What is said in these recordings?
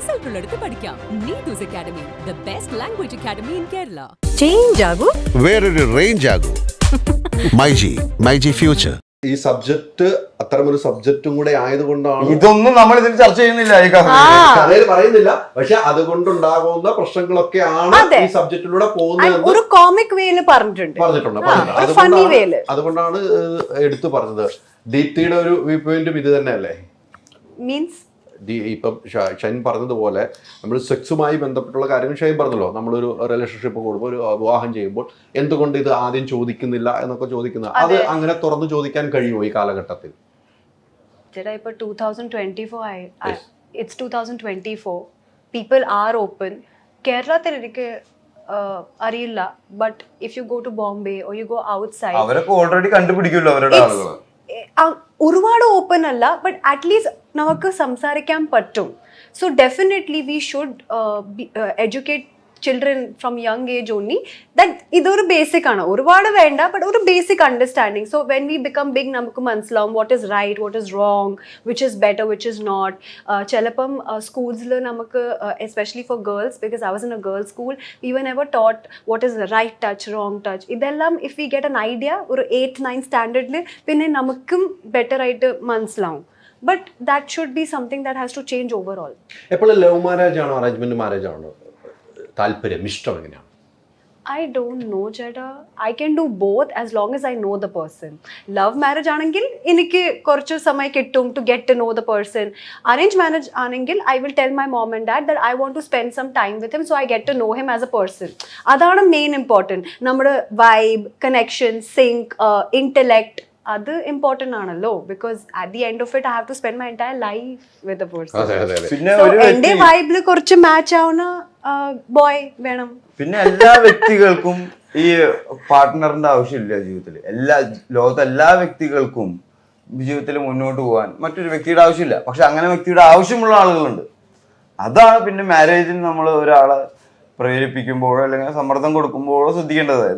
Result ഉള്ളിടത്ത് പഠിക്കാം. Neethu's academy the best language academy in Kerala change ആകൂ. വേറൊരു range ആകൂ. MyG myG future ഈ സബ്ജക്ട് അത്തരമൊരു സബ്ജക്റ്റും കൂടെ ആയതുകൊണ്ടാണ് ഇതൊന്നും നമ്മൾ ഇതിൽ ചർച്ച ചെയ്യുന്നില്ല ഈ കഥ. കഥയിൽ പറയുന്നില്ല. പക്ഷെ അതുകൊണ്ടുണ്ടാകുന്ന പ്രശ്നങ്ങളൊക്കെ ആണ് ഈ സബ്ജക്റ്റിലൂടെ പോകുന്നത് ഒരു കോമിക് വേയിൽ പറഞ്ഞിട്ടുണ്ട്. പറഞ്ഞിട്ടുണ്ട് അതുകൊണ്ടാണ് വേയിൽ അതുകൊണ്ടാണ് ഏഹ്, എടുത്തു പറഞ്ഞത്. ദീപ്തിയുടെ ഒരു വ്യൂ പോയിന്റും ഇത് തന്നെയല്ലേ? മീൻസ് ഇപ്പം ഷൈൻ പറഞ്ഞതുപോലെ നമ്മൾ സെക്സുമായി ബന്ധപ്പെട്ടുള്ള കാര്യങ്ങൾ ഷൈൻ പറഞ്ഞല്ലോ. നമ്മളൊരു റിലേഷൻഷിപ്പ് കൂടുമ്പോൾ ഒരു വിവാഹം ചെയ്യുമ്പോൾ എന്തുകൊണ്ട് ഇത് ആദ്യം ചോദിക്കുന്നില്ല എന്നൊക്കെ ചോദിക്കുന്നത് അത് അങ്ങനെ തുറന്നു ചോദിക്കാൻ കഴിയുമോ ഈ കാലഘട്ടത്തിൽ? ചേട്ടാ ഇപ്പൊ ടൂ തൗസൻഡ് ട്വന്റി ഫോർ ആയി it's two thousand twenty four people are open കേരളത്തിൽ എനിക്ക് അറിയില്ല. But if you go to Bombay or you go outside അവരൊക്കെ ഓൾറെഡി കണ്ടുപിടിക്കുമല്ലോ അവരുടെ ആളുകൾ ഒരുപാട് ഓപ്പൺ അല്ല ബട്ട് അറ്റ്ലീസ്റ്റ് നമുക്ക് സംസാരിക്കാൻ പറ്റും. So definitely we should educate children from young age only that ഇതൊരു ബേസിക് ആണ്. ഒരുപാട് വേണ്ട ബട്ട് ഒരു basic understanding so when we become big നമുക്ക് മനസ്സിലാവും what is right what is wrong which is better which is not ചിലപ്പം സ്കൂൾസിൽ നമുക്ക് especially for girls because I was in a girls school we വൻ ever taught what is right touch wrong touch ഇതെല്ലാം if we get an idea ഒരു eighth nine സ്റ്റാൻഡേർഡിൽ പിന്നെ നമുക്കും better ആയിട്ട് മനസ്സിലാവും. But that should be something that has to change over all എപ്പോഴും love marriage ആണോ അറേഞ്ച്മെന്റ് മാരേജ് ആണോ? താല്പര്യം ഇഷ്ടം എങ്ങനെയാണ്? ഐ ഡോണ്ട് നോ ചേട്ടാ. I can do both as long as I know the person love marriage ആണെങ്കിൽ എനിക്ക് കുറച്ച് സമയം കിട്ടും to get to know the person arrange marriage ആണെങ്കിൽ I will tell my mom and dad that I want to spend some time with him so I get to know him as a person അതാണ് main important നമ്മുടെ vibe connection sync intellect അത് important ആണല്ലോ. Because at the end of it I have to spend my entire life with person എന്റെ വൈബിൾ വൈബിൽ കുറച്ച് match ആവുന്ന boy വേണം. പിന്നെ എല്ലാ വ്യക്തികൾക്കും ഈ പാർട്ട്ണറിന്റെ ആവശ്യമില്ല ജീവിതത്തിൽ എല്ലാ ലോകത്തെ എല്ലാ വ്യക്തികൾക്കും ജീവിതത്തിൽ മുന്നോട്ട് പോകാൻ മറ്റൊരു വ്യക്തിയുടെ ആവശ്യമില്ല. പക്ഷെ അങ്ങനെ വ്യക്തിയുടെ ആവശ്യമുള്ള ആളുകളുണ്ട്. അതാണ് പിന്നെ മാരേജിന് നമ്മൾ ഒരാളെ പ്രേരിപ്പിക്കുമ്പോഴോ അല്ലെങ്കിൽ സമ്മർദ്ദം കൊടുക്കുമ്പോഴോ ശ്രദ്ധിക്കേണ്ടത്.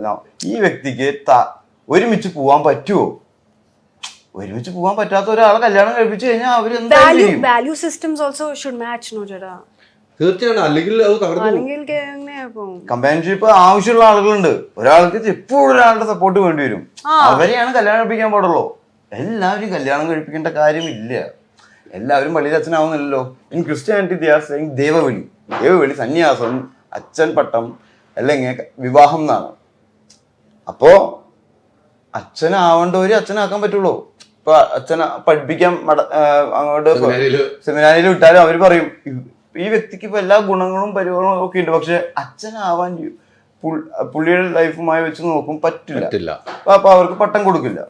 ഈ വ്യക്തിക്ക് ഒരുമിച്ച് പോകാൻ പറ്റുമോ ഒരുമിച്ച് പോകാൻ പറ്റാത്ത ഒരാളെ കല്യാണം കഴിപ്പിച്ചു കഴിഞ്ഞാൽ അവർ വാല്യൂ ചെയ്യും? Value systems also should match no ചേട്ടാ. തീർച്ചയായും അല്ലെങ്കിൽ അത് തകർന്നു പോകും. അല്ലെങ്കിൽ എങ്ങനെയാ പോകും കമ്പാനിയൻഷിപ്പ് ആവശ്യമുള്ള ആളുകളുണ്ട്. ഒരാൾക്ക് എപ്പോഴും ഒരാളുടെ സപ്പോർട്ട് വേണ്ടി വരും. അവരെയാണ് കല്യാണം കഴിപ്പിക്കാൻ പാടുള്ളൂ. എല്ലാവരും കല്യാണം കഴിപ്പിക്കേണ്ട കാര്യമില്ല. എല്ലാവരും പള്ളിയിൽ അച്ഛനാവുന്നില്ലല്ലോ. In Christianity they are saying ദേവവിളി ദേവവിളി സന്യാസം അച്ഛൻ പട്ടം അല്ലെങ്കിൽ വിവാഹം എന്നാണ്. അപ്പോ അച്ഛനാവേണ്ടവര് അച്ഛനാക്കാൻ പറ്റുള്ളൂ. ഇപ്പൊ അച്ഛനെ പഠിപ്പിക്കാൻ മട- അങ്ങോട്ട് സെമിനാരിയിൽ വിട്ടാലും അവർ പറയും "ഈ- വ്യക്തിക്ക് ഇപ്പൊ എല്ലാ ഗുണങ്ങളും പരിഗണങ്ങളും ഒക്കെ ഉണ്ട് പക്ഷെ അച്ഛനാവാൻ പുള്ളിയുടെ ലൈഫുമായി വെച്ച് നോക്കും പറ്റില്ല. അപ്പൊ അവർക്ക് പട്ടം കൊടുക്കില്ല.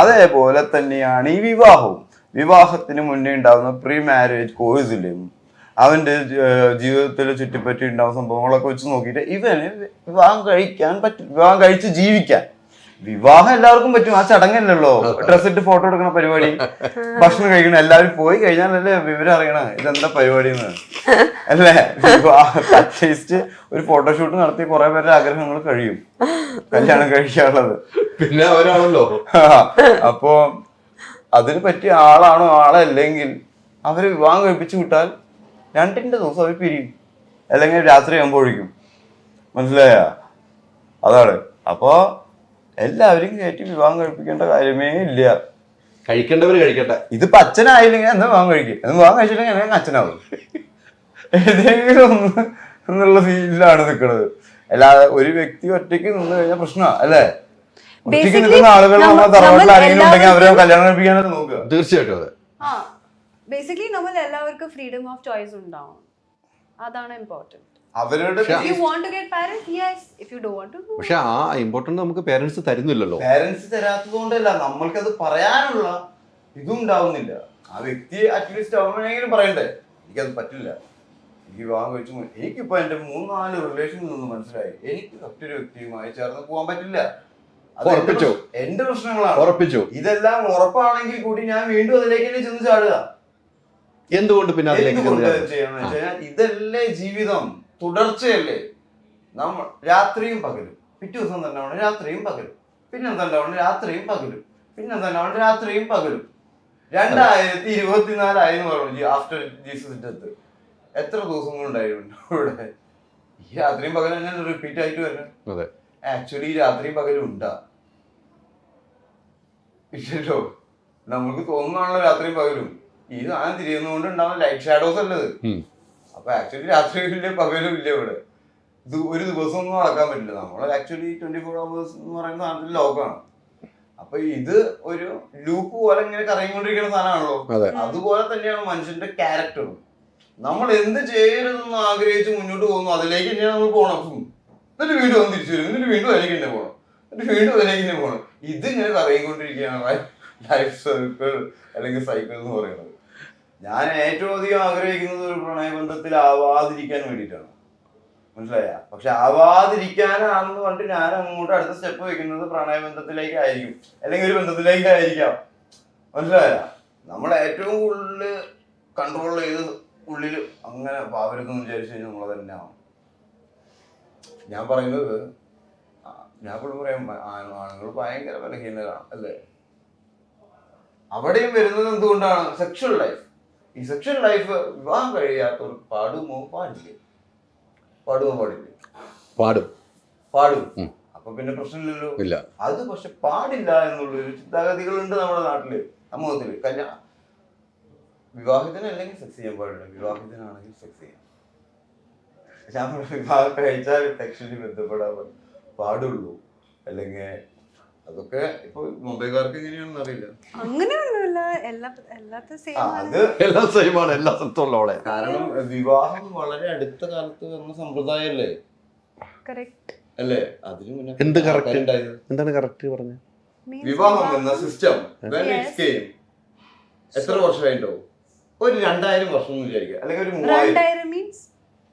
അതേപോലെ തന്നെയാണ് ഈ വിവാഹവും. വിവാഹത്തിന് മുന്നേ ഉണ്ടാകുന്ന പ്രീ മാരേജ് കോഴ്സിലും അവന്റെ ജീവിതത്തിൽ ചുറ്റിപ്പറ്റി ഉണ്ടാകുന്ന സംഭവങ്ങളൊക്കെ വെച്ച് നോക്കിയിട്ട് ഇവന് വിവാഹം കഴിക്കാൻ പറ്റില്ല വിവാഹം കഴിച്ച് ജീവിക്കാൻ വിവാഹം എല്ലാവർക്കും പറ്റും. ആ ചടങ്ങല്ലല്ലോ ഡ്രസ് ഇട്ട് ഫോട്ടോ എടുക്കണ പരിപാടി. ഭക്ഷണം കഴിക്കണം എല്ലാവരും പോയി കഴിഞ്ഞാൽ കഴിഞ്ഞാലല്ലേ വിവരം അറിയണ. ഇതെന്താ പരിപാടി എന്ന് അല്ലേ അറ്റ്ലീസ്റ്റ് ഒരു ഫോട്ടോഷൂട്ട് നടത്തി കുറെ പേരുടെ ആഗ്രഹങ്ങൾ കഴിയും. കല്യാണം കഴിക്കാനുള്ളത്. പിന്നെ അവരാണല്ലോ. അപ്പോ അതിന് പറ്റിയ ആളാണോ? ആളല്ലെങ്കിൽ അവർ വിവാഹം കഴിപ്പിച്ചു വിട്ടാൽ രണ്ടിന്റെ ദിവസം അവർ പിരിയും. അല്ലെങ്കിൽ രാത്രി ആകുമ്പോഴേക്കും. മനസ്സിലായ? അതാണ്. അപ്പോ എല്ലാവരും കയറ്റി വിവാഹം കഴിപ്പിക്കേണ്ട കാര്യമേ ഇല്ല. കഴിക്കേണ്ടവര് കഴിക്കട്ടെ. ഇതിപ്പോ അച്ഛനായില്ലെങ്കിൽ എന്താ വിവാഹം കഴിക്കും എന്ന് വിവാഹം കഴിച്ചില്ലെങ്കിൽ എങ്ങനെ അച്ഛനാവും. ഏതെങ്കിലും ഒന്ന് എന്നുള്ള ഫീലിലാണ് നിൽക്കുന്നത്. അല്ലാതെ ഒരു വ്യക്തി ഒറ്റയ്ക്ക് നിന്ന് കഴിഞ്ഞാൽ പ്രശ്നമാണ് അല്ലേ? ഒറ്റയ്ക്ക് നിൽക്കുന്ന ആളുകൾ നമ്മുടെ തറവാട്ടിൽ ആരെങ്കിലും ഉണ്ടെങ്കിൽ അവരെ കല്യാണം കഴിപ്പിക്കാനൊക്കെ നോക്കുക. തീർച്ചയായിട്ടും അതെ. ആ ബേസിക്കലി നമ്മൾ എല്ലാവർക്കും ഫ്രീഡം ഓഫ് ചോയ്സ് ഉണ്ടാവും അതാണ് ഇമ്പോർട്ടന്റ് അവരുടെ you want to get parent yes if you do want to പക്ഷെ ആ ഇമ്പോർട്ടന്റ് നമുക്ക് പേരൻസ് തരുന്നില്ലല്ലോ. പാരന്റ്സ് തരാത്തത് കൊണ്ടല്ല നമ്മൾക്കത് പറയാനുള്ള ഇതും ഉണ്ടാവുന്നില്ല ആ വ്യക്തി അറ്റ്ലീസ്റ്റ് അവനെങ്കിലും പറയണ്ടേ? എനിക്കത് പറ്റില്ല. എനിക്ക് വിവാഹം കഴിച്ചു. എനിക്കിപ്പോ എന്റെ മൂന്നാൽ റിലേഷനിൽ നിന്ന് മനസ്സിലായി. എനിക്ക് മറ്റൊരു വ്യക്തിയുമായി ചേർന്ന് പോകാൻ പറ്റില്ല. അത് എന്റെ ഉറപ്പിച്ചോ? എന്റെ പ്രശ്നങ്ങളാണ്. ഉറപ്പിച്ചു. ഇതെല്ലാം ഉറപ്പാണെങ്കിൽ കൂടി ഞാൻ വീണ്ടും അതിലേക്ക് തന്നെ ചെന്ന് ചാടുക. എന്തുകൊണ്ട് പിന്നെ അതിലേക്ക് അത് ഇതല്ലേ ജീവിതം. തുടർച്ചയല്ലേ? നമ്മൾ രാത്രിയും പകലും. പിറ്റേ ദിവസം തന്നെ ആണ് രാത്രിയും പകലും. പിന്നെ തന്നെ എന്തുണ്ടാവണം രാത്രിയും പകലും. പിന്നെ തന്നെ എന്തുണ്ടാവണം രാത്രിയും പകലും. രണ്ടായിരത്തി ഇരുപത്തിനാലായി എന്ന് പറഞ്ഞു ആഫ്റ്റർ ജീസസ് ഡെത്ത് എത്ര ദിവസം കൊണ്ടായിരുന്നു ഇവിടെ ഈ രാത്രിയും പകലും തന്നെ റിപ്പീറ്റ് ആയിട്ട് വരണം ആക്ച്വലി രാത്രിയും പകലും ഉണ്ടാ. ഇല്ലല്ലോ. നമുക്ക് തോന്നുന്നതാണല്ലോ രാത്രിയും പകലും. ഈ സാധനം തിരിയുന്നതുകൊണ്ട് ഉണ്ടാവുന്ന ലൈറ്റ് ഷാഡോസ് അല്ലത്. അപ്പൊ ആക്ച്വലി രാത്രിയും ഇല്ല പകലും ഇല്ല ഇവിടെ. ഇത് ഒരു ദിവസം ഒന്നും നടക്കാൻ പറ്റില്ല. നമ്മൾ ആക്ച്വലി ട്വന്റി ഫോർ അവേഴ്സ് എന്ന് പറയുന്ന സാധനത്തിൽ ലോകമാണ് അപ്പൊ ഇത് ഒരു ലൂപ്പ് പോലെ ഇങ്ങനെ കറങ്ങിക്കൊണ്ടിരിക്കുന്ന സാധനമാണല്ലോ. അതെ. അതുപോലെ തന്നെയാണ് മനുഷ്യന്റെ ക്യാരക്ടറും നമ്മൾ എന്ത് ചെയ്യരുതെന്ന് ആഗ്രഹിച്ച് മുന്നോട്ട് പോകുന്നു അതിലേക്ക് തന്നെയാണ് നമ്മൾ പോകണം എന്നിട്ട് വീണ്ടും വന്ന് തിരിച്ചു വരും. എന്നിട്ട് വീണ്ടും അതിലേക്ക് തന്നെ പോകണം എന്നിട്ട് വീണ്ടും അതിലേക്ക് തന്നെ പോകണം ഇതിങ്ങനെ കറങ്ങിക്കൊണ്ടിരിക്കുകയാണ് ലൈഫ് സർക്കിൾ അല്ലെങ്കിൽ സൈക്കിൾ എന്ന് പറയുന്നത്. ഞാൻ ഏറ്റവും അധികം ആഗ്രഹിക്കുന്നത് ഒരു പ്രണയബന്ധത്തിൽ ആവാതിരിക്കാൻ വേണ്ടിയിട്ടാണ്. മനസ്സിലായ? പക്ഷെ ആവാതിരിക്കാനാണെന്ന് പറഞ്ഞിട്ട് ഞാൻ അങ്ങോട്ട് അടുത്ത സ്റ്റെപ്പ് വെക്കുന്നത് പ്രണയബന്ധത്തിലേക്കായിരിക്കും. അല്ലെങ്കിൽ ഒരു ബന്ധത്തിലേക്കായിരിക്കാം. മനസ്സിലായ? നമ്മൾ ഏറ്റവും കൂടുതൽ കൺട്രോൾ ചെയ്ത് ഉള്ളിൽ അങ്ങനെ പാവരുതെന്ന് വിചാരിച്ചു കഴിഞ്ഞാൽ നമ്മൾ തന്നെയാണ് ഞാൻ പറയുന്നത് ഞാൻ ഇപ്പോൾ പറയാം ആണുങ്ങൾ ഭയങ്കര ബലഹീനരാണ് അല്ലേ? അവിടെയും വരുന്നത് എന്തുകൊണ്ടാണ്? സെക്ഷൽ ലൈഫ് ഈ സെക്ഷൽ ലൈഫ് വിവാഹം കഴിയാത്തവർ പാടുമോ പാടില്ലേ? പാടുമോ പാടില്ലേ? പാടും. പാടും. അപ്പൊ പിന്നെ പ്രശ്നമില്ലല്ലോ. ഇല്ല. അത് പക്ഷെ പാടില്ല എന്നുള്ളൊരു ചിന്താഗതികളുണ്ട് നമ്മുടെ നാട്ടിൽ സമൂഹത്തിൽ. കല്യാണം വിവാഹത്തിന് അല്ലെങ്കിൽ സെക്സ് ചെയ്യാൻ പാടില്ല. വിവാഹത്തിനാണെങ്കിൽ സെക്സ് ചെയ്യാം. ഞാൻ നമ്മൾ വിവാഹം കഴിച്ചാൽ സെക്ഷനിൽ ബന്ധപ്പെടാൻ പാടുള്ളൂ. അല്ലെങ്കിൽ അതൊക്കെ ഇപ്പൊ മുംബൈക്കാർക്ക് എങ്ങനെയാണെന്ന് അറിയില്ല. അങ്ങനെയൊന്നുമില്ല. എല്ലാ എല്ലാത്ത സെയിം അത് എല്ലാം സെയിമാണ് എല്ലാ സ്ഥലത്തുള്ളവളെ കാരണം വിവാഹം വളരെ അടുത്ത കാലത്ത് വന്ന സമ്പ്രദായമല്ലേ? കറക്റ്റ് അല്ലേ? അതിന് മുന്നേ എന്ത് കറക്റ്റ് ഉണ്ടായത് എന്താണ് കറക്റ്റ് പറഞ്ഞത് വിവാഹം എന്ന സിസ്റ്റം. എത്ര വർഷമായിട്ടോ? ഒരു രണ്ടായിരം വർഷം എന്ന് വിചാരിക്കുക. അല്ലെങ്കിൽ ഒരു മൂവായിരം. Means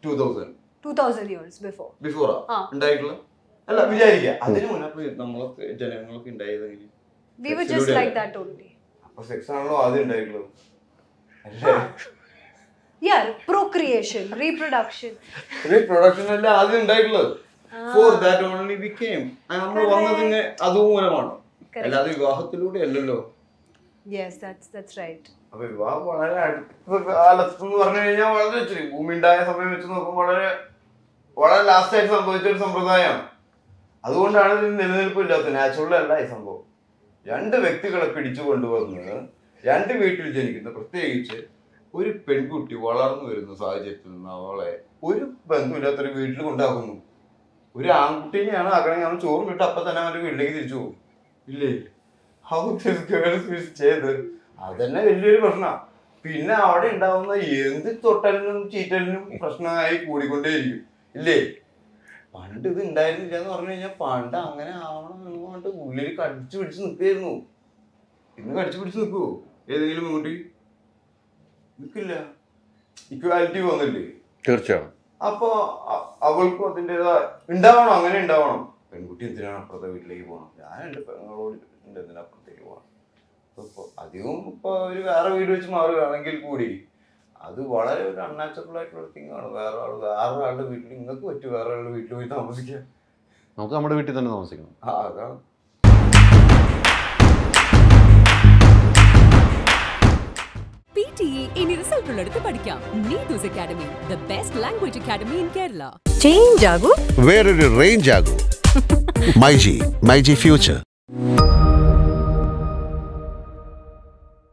two thousand two thousand years before ബിഫോറാ. ഉണ്ടായിട്ടുള്ള അല്ല വിചാരിക്കുക അതിനു മുന്നേ നമ്മളൊക്കെ ജനങ്ങളൊക്കെ ഉണ്ടായത് എങ്ങനെ we were just like that only അപ്പൊ സെക്സ് ആണല്ലോ ആദ്യം ഉണ്ടായിട്ടുള്ളത് റീപ്രൊഡക്ഷൻ അല്ല ആദ്യം ഉണ്ടായിട്ടുള്ളത്. For that only we came നമ്മൾ വന്നതിന് അതുമൂലമാണ്. അല്ലാതെ വിവാഹത്തിലൂടെ അല്ലല്ലോ. യെസ് ദാറ്റ്സ് ദാറ്റ്സ് റൈറ്റ് അപ്പൊ വിവാഹം വളരെ അടുത്ത കാലത്ത് എന്ന് പറഞ്ഞു കഴിഞ്ഞാൽ വളരെ ഭൂമി ഉണ്ടായ സമയം വെച്ച് നോക്കുമ്പോൾ വളരെ വളരെ ലാസ്റ്റ് ആയിട്ട് സംഭവിച്ച ഒരു സമ്പ്രദായമാണ്. അതുകൊണ്ടാണ് ഇതിന് നിലനിൽപ്പില്ലാത്ത നാച്ചുറൽ അല്ല ഈ സംഭവം. രണ്ട് വ്യക്തികളെ പിടിച്ചു കൊണ്ടുവന്ന് രണ്ട് വീട്ടിൽ ജനിക്കുന്ന. പ്രത്യേകിച്ച് ഒരു പെൺകുട്ടി വളർന്നു വരുന്ന സാഹചര്യത്തിൽ നിന്ന് അവളെ ഒരു ബന്ധമില്ലാത്തൊരു വീട്ടിൽ കൊണ്ടാക്കുന്നു. ഒരു ആൺകുട്ടീനെയാണ് ആക്കണമെങ്കിൽ അവൻ ചോറും വിട്ട് അപ്പം തന്നെ അവന്റെ വീട്ടിലേക്ക് തിരിച്ചു പോകും. ഇല്ലേ? ഹൗ ഗേൾസ് ചെയ്ത് അതന്നെ വലിയൊരു പ്രശ്നമാണ് പിന്നെ അവിടെ ഉണ്ടാവുന്ന എന്ത് തൊട്ടലിനും ചീറ്റലിനും പ്രശ്നമായി കൂടിക്കൊണ്ടേയിരിക്കും. ഇല്ലേ? പണ്ട് ഇത് ഉണ്ടായിരുന്നില്ല എന്ന് പറഞ്ഞു കഴിഞ്ഞാൽ പണ്ട് അങ്ങനെ ആവണം എന്ന് പറഞ്ഞിട്ട് ഉള്ളിൽ കടിച്ചു പിടിച്ച് നിൽക്കായിരുന്നു ഇന്ന് കടിച്ചു പിടിച്ച് നിൽക്കുവോ ഏതെങ്കിലും പെൺകുട്ടി നിൽക്കില്ല ഇക്വാലിറ്റി വന്നില്ലേ? തീർച്ചയായും. അപ്പൊ അവൾക്കും അതിന്റെതായ ഉണ്ടാവണം അങ്ങനെ ഉണ്ടാവണം പെൺകുട്ടി എന്തിനാണ് അപ്പുറത്തെ വീട്ടിലേക്ക് പോകണം ഞാൻ എന്റെ പെങ്ങളോട് എന്തിനാ അപ്പുറത്തേക്ക് പോകണം അധികവും ഇപ്പൊ ഒരു വേറെ വീട് വെച്ച് മാറുകയാണെങ്കിൽ കൂടി അത് വളരെ ഒരു അൺനാച്ചുറൽ ആയിട്ടുള്ള തിങ് ആണ്. വേറെ ആൾ വേറെ ആളുടെ വീട്ടിൽ നിങ്ങൾക്ക് പറ്റും വേറെ ആളുടെ വീട്ടിൽ പോയി താമസിക്കാം. നമുക്ക് നമ്മുടെ വീട്ടിൽ തന്നെ താമസിക്കണം. ആ അതാണ്. എ ഇനി റിസൾട്ട് ഉള്ളിടത്ത് പഠിക്കാം. Neethu's academy the best language academy in Kerala change ആകൂ. വേറൊരു റേഞ്ച് ആകൂ. മൈജി മൈജി ഫ്യൂച്ചർ